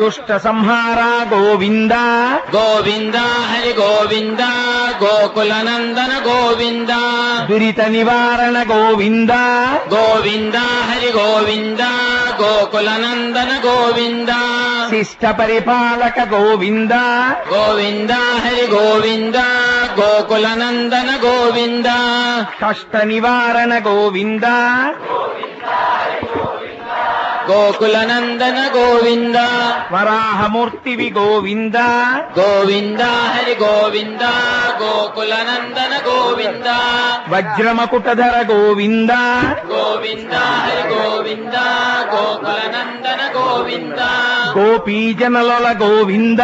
दुष्टसंहारा गोविन्द। गोविन्द हरि गोविन्द गोकुलनन्दन गोविन्द। दुरितनिवारण गोविन्द। गोविन्द हरि गोविन्द गोकुलनन्दन गोविन्द। शिष्टपरिपालक गोविन्द। गोविन्द हरि गोविन्द गोकुलनन्दन गोविन्द। कष्टनिवारण गोविन्द। गोकुलनन्दन गोविन्द वराहमूर्ति वि गोविन्द गोविन्द हरि गोविन्द गोकुलनन्दन गोविन्द वज्रमकुटधर गोविन्द गोविन्द हरि गोविन्द गोकुलनन्दन गोविन्द गोपीजनल गोविन्द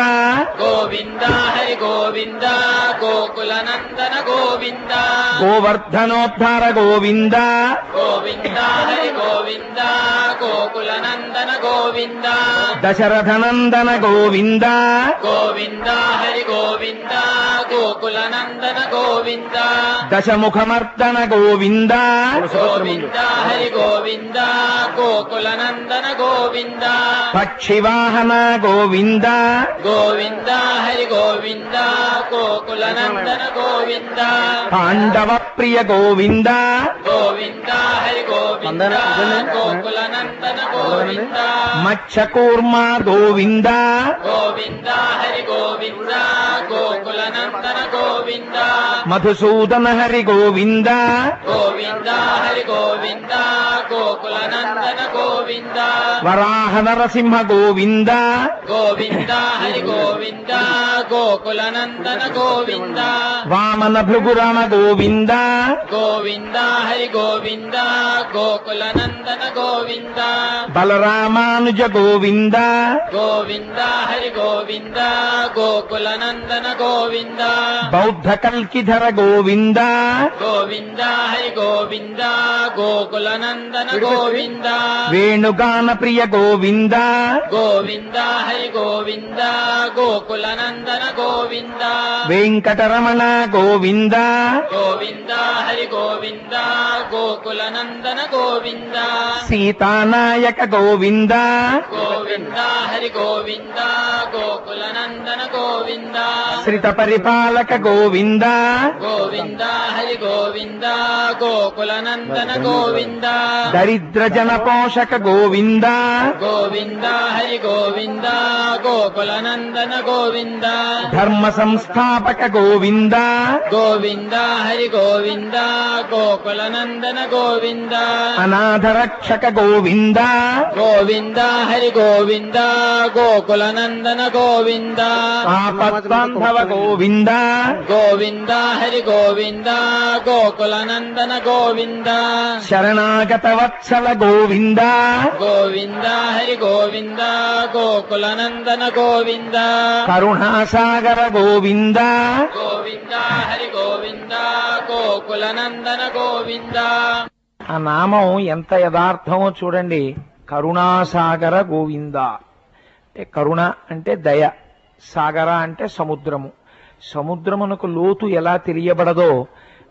गोविन्द हरि गोविन्द गोकुलनन्दन गोविन्द गोवर्धनोद्धार गोविन्द गोविन्द हरि गोविन्द गोकुल दशरथनन्दन गोविन्द दशरथनन्दन गोविन्द गोविन्द हरि गोविन्द గోకులనందన గోవింద దశముఖమర్దన గోవింద గోవింద హరి గోవింద గోకులనందన గోవింద పక్షివాహన గోవింద గోవింద హరి గోవింద గోకులనందన గోవింద పాండవ ప్రియ గోవింద గోవింద హరి గోవింద గోకులనందన గోవింద మత్స్యకూర్మ గోవింద గోవింద హరి గోవింద గోకులనందన గోవింద మధుసూదన హరి గోవింద గోవింద హరి గోవింద గోకులనందన గోవింద వరాహ నరసింహ గోవింద గోవింద హరి గోవింద గోకులనందన గోవింద వామన భృగురమ గోవింద. గోవింద హరి గోవింద గోకులనందన గోవింద బలరామానుజ గోవింద. గోవింద హరి గోవింద గోకులనందన గోవింద బౌద్ధ కల్కిధర గోవింద. గోవింద హరి గోవింద గోకులనందన గోవింద వేణుగాన ప్రియ గోవింద. గోవింద హరి గోవింద గోకులనందన గోవింద. వెంకటరమణ గోవింద. గోవింద హరి గోవింద గోకులనందన గోవింద. సీతానాయక గోవింద. గోవింద హరి గోవింద గోకులనందన గోవింద. శ్రిత పరిపాలక గోవింద. గోవింద హరి గోవింద గోకులనందన గోవింద. దరిద్ర జన పోషక గోవింద. గోవింద హరి గోవింద గోకులనందన గోవింద. ధర్మ సంస్థాపక గోవింద. గోవింద హరి గోవింద గోకులనందన గోవింద. అనాథ రక్షక గోవింద. గోవింద హరి గోవింద గోకులనందన గోవింద. ఆపద్బాంధవ గోవింద. గోవింద హరి గోవింద గోకులనందన గోవింద. శరణాగత వత్సల గోవింద. గోవింద హరి గోవింద గోకులనందన గోవింద. కరుణాసాగర గోవింద. గోవింద హరి గోవింద గోకులనందన గోవింద. ఆ నామం ఎంత యథార్థమో చూడండి. కరుణాసాగర గోవింద. అంటే కరుణ అంటే దయ సాగర అంటే సముద్రము. సముద్రమునకు లోతు ఎలా తెలియబడదో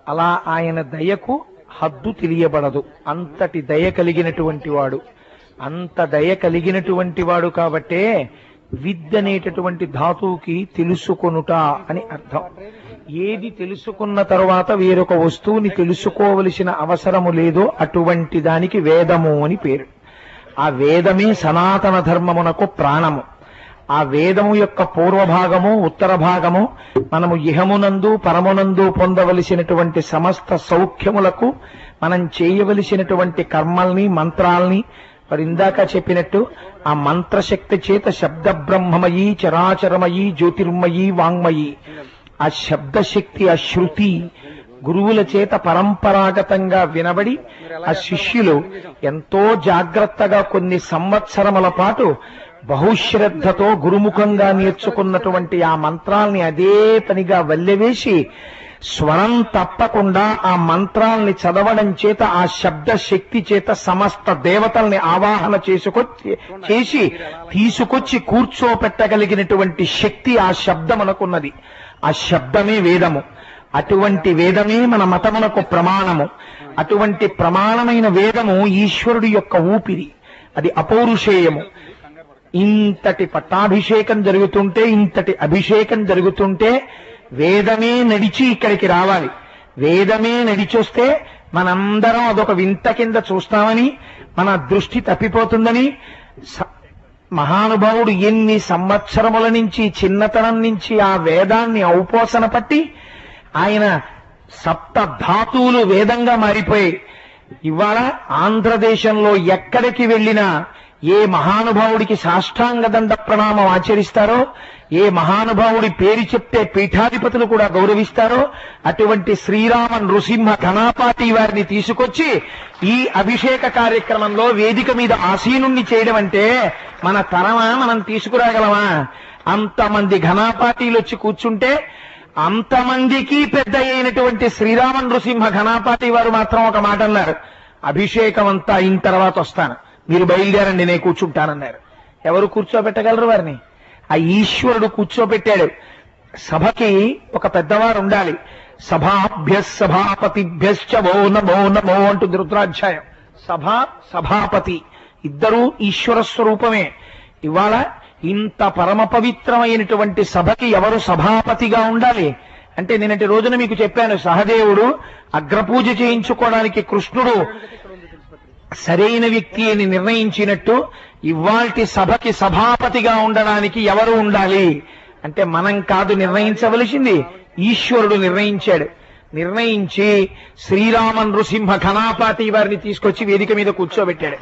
అలా ఆయన దయకు హద్దు తెలియబడదు. అంతటి దయ కలిగినటువంటి వాడు. అంత దయ కలిగినటువంటి వాడు కాబట్టే విద్ అనేటటువంటి ధాతువుకి తెలుసుకొనుట అని అర్థం. ఏది తెలుసుకున్న తరువాత వేరొక వస్తువుని తెలుసుకోవలసిన అవసరము లేదో అటువంటి దానికి వేదము అని పేరు. ఆ వేదమే సనాతన ధర్మమునకు ప్రాణము. ఆ వేదము యొక్క పూర్వభాగము ఉత్తర భాగము మనము ఇహమునందు పరమునందు పొందవలసినటువంటి సమస్త సౌఖ్యములకు మనం చేయవలసినటువంటి కర్మల్ని మంత్రాల్ని మరి ఇందాక చెప్పినట్టు ఆ మంత్రశక్తి చేత శబ్ద బ్రహ్మమయీ చరాచరమయీ జ్యోతిర్మయీ వాంగ్మయీ. ఆ శబ్దశక్తి ఆ శృతి గురువుల చేత పరంపరాగతంగా వినబడి ఆ శిష్యులు ఎంతో జాగ్రత్తగా కొన్ని సంవత్సరముల పాటు బహుశ్రద్ధతో గురుముఖంగా నేర్చుకున్నటువంటి ఆ మంత్రాల్ని అదే పనిగా వల్లెవేసి స్వరం తప్పకుండా ఆ మంత్రాల్ని చదవడం చేత ఆ శబ్ద శక్తి చేత సమస్త దేవతల్ని ఆవాహన చేసుకొచ్చి చేసి తీసుకొచ్చి కూర్చోపెట్టగలిగినటువంటి శక్తి ఆ శబ్దమునకున్నది ఆ శబ్దమే వేదము. అటువంటి వేదమే మన మతమునకు ప్రమాణము. అటువంటి ప్రమాణమైన వేదము ఈశ్వరుడి యొక్క ఊపిరి. అది అపౌరుషేయము. ఇంతటి పట్టాభిషేకం జరుగుతుంటే ఇంతటి అభిషేకం జరుగుతుంటే వేదమే నడిచి ఇక్కడికి రావాలి. వేదమే నడిచొస్తే మనందరం అదొక వింత కింద చూస్తామని మన దృష్టి తప్పిపోతుందని స- మహానుభావుడు ఎన్ని సంవత్సరముల నుంచి చిన్నతనం నుంచి ఆ వేదాన్ని ఔపోసన పట్టి ఆయన సప్త ధాతువులు వేదంగా మారిపోయి ఇవాళ ఆంధ్రదేశంలో ఎక్కడికి వెళ్ళినా ఏ మహానుభావుడికి సాష్టాంగ దండ ప్రణామం ఆచరిస్తారో ఏ మహానుభావుడి పేరు చెప్తే పీఠాధిపతులు కూడా గౌరవిస్తారో అటువంటి శ్రీరామ నృసింహ ఘనాపాటి వారిని తీసుకొచ్చి ఈ అభిషేక కార్యక్రమంలో వేదిక మీద ఆసీనుణ్ణి చేయడం అంటే మన తరమా మనం తీసుకురాగలమా? అంతమంది ఘనాపాటీలు వచ్చి కూర్చుంటే అంతమందికి పెద్ద అయినటువంటి శ్రీరామ నృసింహ ఘనాపాటి వారు మాత్రం ఒక మాట అన్నారు. అభిషేకం అంతా అయిన తర్వాత వస్తాను. మీరు బయలుదేరండి నేను కూర్చుంటానన్నారు. ఎవరు కూర్చోబెట్టగలరు వారిని? ఆ ఈశ్వరుడు కూర్చోబెట్టాడు. సభకి ఒక పెద్దవారు ఉండాలి. సభాభ్య సభాపతిభ్యశ్చ మో నమో నమో అంటుంది రుద్రాధ్యాయం. సభ సభాపతి. ఇద్దరూ ఈశ్వర స్వరూపమే. ఇవాళ ఇంత పరమ పవిత్రమైనటువంటి సభకి ఎవరు సభాపతిగా ఉండాలి? అంటే నిన్నటి రోజున మీకు చెప్పాను సహదేవుడు అగ్రపూజ చేయించుకోవడానికి కృష్ణుడు సరైన వ్యక్తి అని నిర్ణయించినట్టు ఇవాల్టి సభకి సభాపతిగా ఉండడానికి ఎవరు ఉండాలి? అంటే మనం కాదు నిర్ణయించవలసింది ఈశ్వరుడు నిర్ణయించాడు. నిర్ణయించి శ్రీరామ నృసింహ ఘనాపాతి వారిని తీసుకొచ్చి వేదిక మీద కూర్చోబెట్టాడు.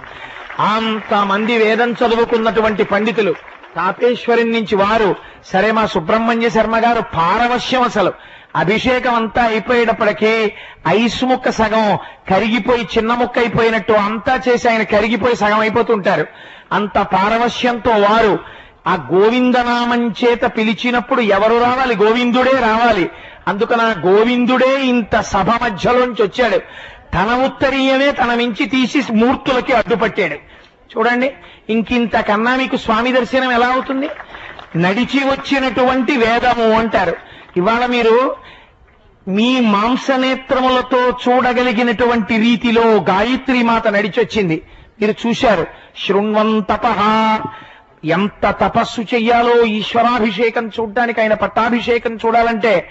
అంతమంది వేదం చదువుకున్నటువంటి పండితులు తాపేశ్వరం నుంచి వారు సరే మా సుబ్రహ్మణ్య శర్మ గారు పారవశ్యం అసలు. అభిషేకం అంతా అయిపోయేటప్పటికీ ఐసు ముక్క సగం కరిగిపోయి చిన్న ముక్క అయిపోయినట్టు అంతా చేసి ఆయన కరిగిపోయి సగం అయిపోతుంటారు. అంత పారవశ్యంతో వారు ఆ గోవిందనామం చేత పిలిచినప్పుడు ఎవరు రావాలి? గోవిందుడే రావాలి. అందుకన ఆ గోవిందుడే ఇంత సభ మధ్యలోంచి వచ్చాడు. తన ఉత్తరీయమే తన మించి తీసి మూర్తులకి అడ్డుపట్టాడు. చూడండి ఇంకింతకన్నా మీకు స్వామి దర్శనం ఎలా అవుతుంది? నడిచి వచ్చినటువంటి వేదము అంటారు. ఇవాళ మీరు మీ మాంసనేత్రములతో చూడగలిగినటువంటి రీతిలో గాయత్రి మాత నడిచొచ్చింది. మీరు చూశారు. శృణ్వంతప. ఎంత తపస్సు చెయ్యాలో ఈశ్వరాభిషేకం చూడడానికి ఆయన పట్టాభిషేకం చూడాలంటే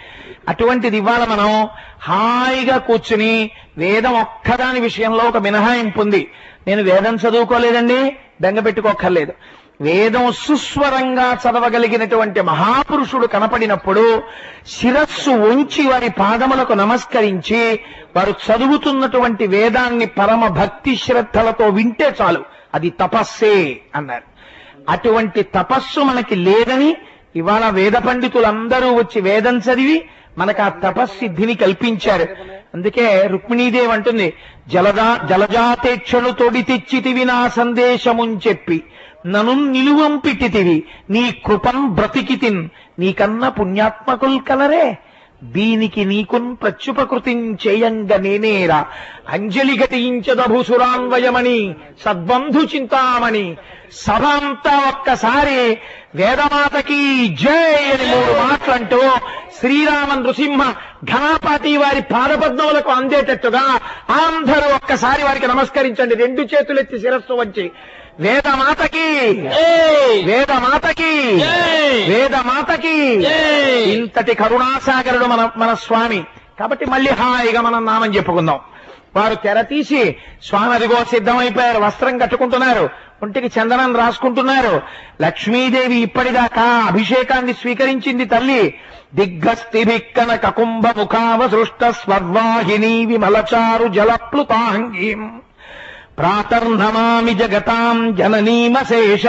అటువంటిది ఇవాళ మనం హాయిగా కూర్చుని వేదం ఒక్కదాని విషయంలో ఒక మినహాయింపు ఉంది. నేను వేదం చదువుకోలేదండి బెంగ పెట్టుకోక్కర్లేదు. వేదం సుస్వరంగా చదవగలిగినటువంటి మహాపురుషుడు కనపడినప్పుడు శిరస్సు ఉంచి వారి పాదములకు నమస్కరించి వారు చదువుతున్నటువంటి వేదాన్ని పరమ భక్తి శ్రద్ధలతో వింటే చాలు. అది తపస్సే అన్నారు. అటువంటి తపస్సు మనకి లేదని ఇవాళ వేద పండితులందరూ వచ్చి వేదం చదివి మనకు ఆ తపస్సిద్ధిని కల్పించారు. అందుకే రుక్మిణీదేవి అంటుంది జలదా జలజాతేక్షను తొడి తెచ్చితివి నా సందేశమున్ చెప్పి నను నిలువంపిటితివి నీ కృపం బ్రతికితిన్ నీకన్న పుణ్యాత్మకుల్ కలరే దీనికి నీకున్ ప్రత్యుపకృతిం చేయంగ నేనేరా. అంజలి ఘటించదభుసురాన్వయమని సద్బంధు చింతామణి. సభ అంతా ఒక్కసారి వేదమాతకి జై అని మూడు మాటలంటూ శ్రీరామ నృసింహ ఘనాపాతి వారి పాదపద్మములకు అందేటట్టుగా అందరూ ఒక్కసారి వారికి నమస్కరించండి. రెండు చేతులెత్తి శిరస్సు వచ్చి వేదమాతకి! వేదమాతకి. జై! ఇంతటి కరుణాసాగరుడు మన మన స్వామి. కాబట్టి మళ్ళీ హాయిగా మనం నామం చెప్పుకుందాం. వారు తెర తీసి స్వామి అదిగో సిద్ధమైపోయారు. వస్త్రం కట్టుకుంటున్నారు. ఒంటికి చందనం రాసుకుంటున్నారు. లక్ష్మీదేవి ఇప్పటిదాకా అభిషేకాన్ని స్వీకరించింది తల్లి. దిగ్గస్థిభిక్కన కకుంభ ముఖావ సృష్ట స్వర్వాహిని విమలచారు జలప్లుతాంగీం ప్రాతర్నమామి జగతాం జననీమశేష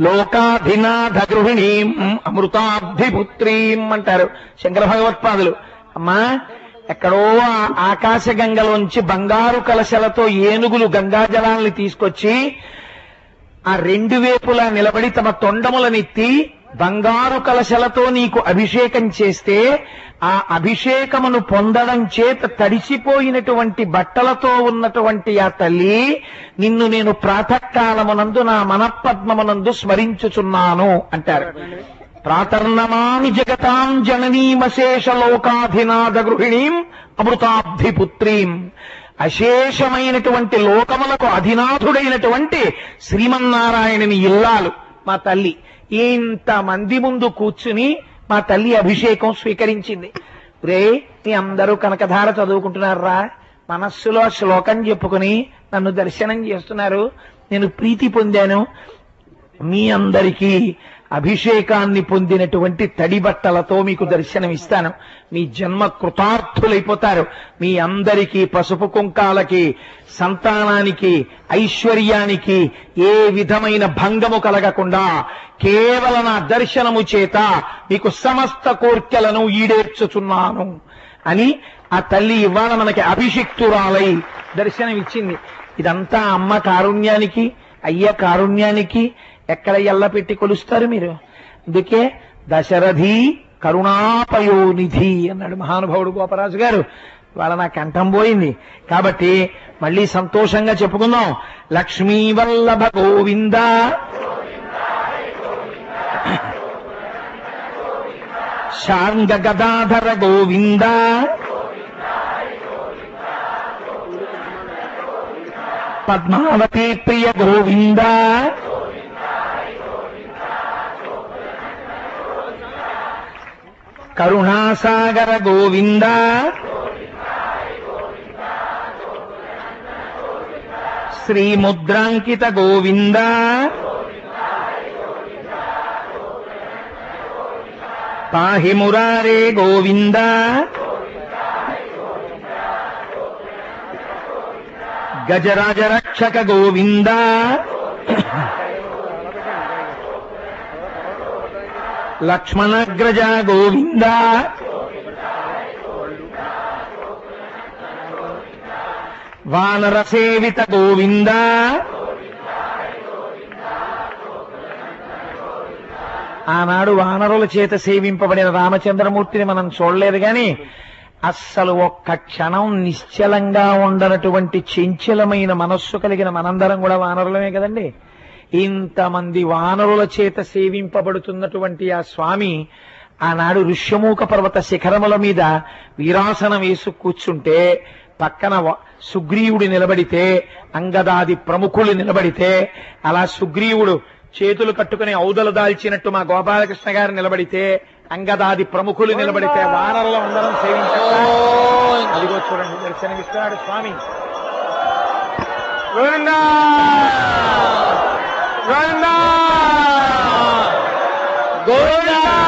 లోకాధినాథ గృహిణీం అమృతాబ్ధిపుత్రీం అంటారు శంకర భగవత్పాదులు. అమ్మా ఎక్కడో ఆ ఆకాశ గంగలోంచి బంగారు కలశలతో ఏనుగులు గంగా జలాల్ని తీసుకొచ్చి ఆ రెండు వేపులా నిలబడి తమ తొండములనెత్తి బంగారు కలశలతో నీకు అభిషేకం చేస్తే ఆ అభిషేకమును పొందడం చేత తడిసిపోయినటువంటి బట్టలతో ఉన్నటువంటి ఆ తల్లి నిన్ను నేను ప్రాతకాలమునందు నా మనపద్మమునందు స్మరించుచున్నాను అంటారు. ప్రాతర్నమామి జగతాం జననీమశేష లోకాధినాథ గృహిణీం అమృతాబ్ధిపుత్రీం. అశేషమైనటువంటి లోకములకు అధినాథుడైనటువంటి శ్రీమన్నారాయణని ఇల్లాలు మా తల్లి. ఇంత మంది ముందు కూర్చుని మా తల్లి అభిషేకం స్వీకరించింది. రే మీ అందరూ కనకధార చదువుకుంటున్నారా? మనస్సులో శ్లోకం చెప్పుకుని నన్ను దర్శనం చేస్తున్నారు. నేను ప్రీతి పొందాను. మీ అందరికీ అభిషేకాన్ని పొందినటువంటి తడి బట్టలతో మీకు దర్శనం ఇస్తాను మీ జన్మ కృతార్థులైపోతారు. మీ అందరికీ పసుపు కుంకాలకి సంతానానికి ఐశ్వర్యానికి ఏ విధమైన భంగము కలగకుండా కేవలం నా దర్శనము చేత మీకు సమస్త కోర్కెలను ఈడేర్చుచున్నాను అని ఆ తల్లి ఇవాళ మనకి అభిషిక్తురాలై దర్శనమిచ్చింది. ఇదంతా అమ్మ కారుణ్యానికి అయ్య కారుణ్యానికి ఎక్కడ ఎల్ల పెట్టి కొలుస్తారు మీరు? అందుకే దశరథి కరుణాపయోనిధి అన్నాడు మహానుభావుడు గోపరాజు గారు. వాళ్ళ నా కంఠం పోయింది. కాబట్టి మళ్ళీ సంతోషంగా చెప్పుకుందాం. లక్ష్మీ వల్లభ గోవింద. శాంగ గదాధర గోవింద. పద్మావతి ప్రియ గోవిందా. කරුණාසාගර ගෝවින්දා ශ්‍රී මුද්‍රාංකිත ගෝවින්දා පාහි මුරාරේ ගෝවින්දා गजराज रक्षक गोविंदा లక్ష్మణగ్రజ గోవింద. వానర సేవిత గోవింద. ఆనాడు వానరుల చేత సేవింపబడిన రామచంద్రమూర్తిని మనం చూడలేదు గాని అస్సలు ఒక్క క్షణం నిశ్చలంగా ఉండనటువంటి చెంచలమైన మనస్సు కలిగిన మనందరం కూడా వానరులమే కదండి. ఇంతమంది వానరుల చేత సేవింపబడుతున్నటువంటి ఆ స్వామి ఆనాడు ఋష్యమూక పర్వత శిఖరముల మీద వీరాసనం వేసు కూర్చుంటే పక్కన సుగ్రీవుడు నిలబడితే అంగదాది ప్రముఖులు నిలబడితే అలా సుగ్రీవుడు చేతులు కట్టుకుని ఔదలు దాల్చినట్టు మా గోపాలకృష్ణ గారు నిలబడితే అంగదాది ప్రముఖులు నిలబడితే వానరులు అందరం సేవించారు అదిగో చూడండి దర్శనమిస్తున్నాడు స్వామి. گنڈا گویا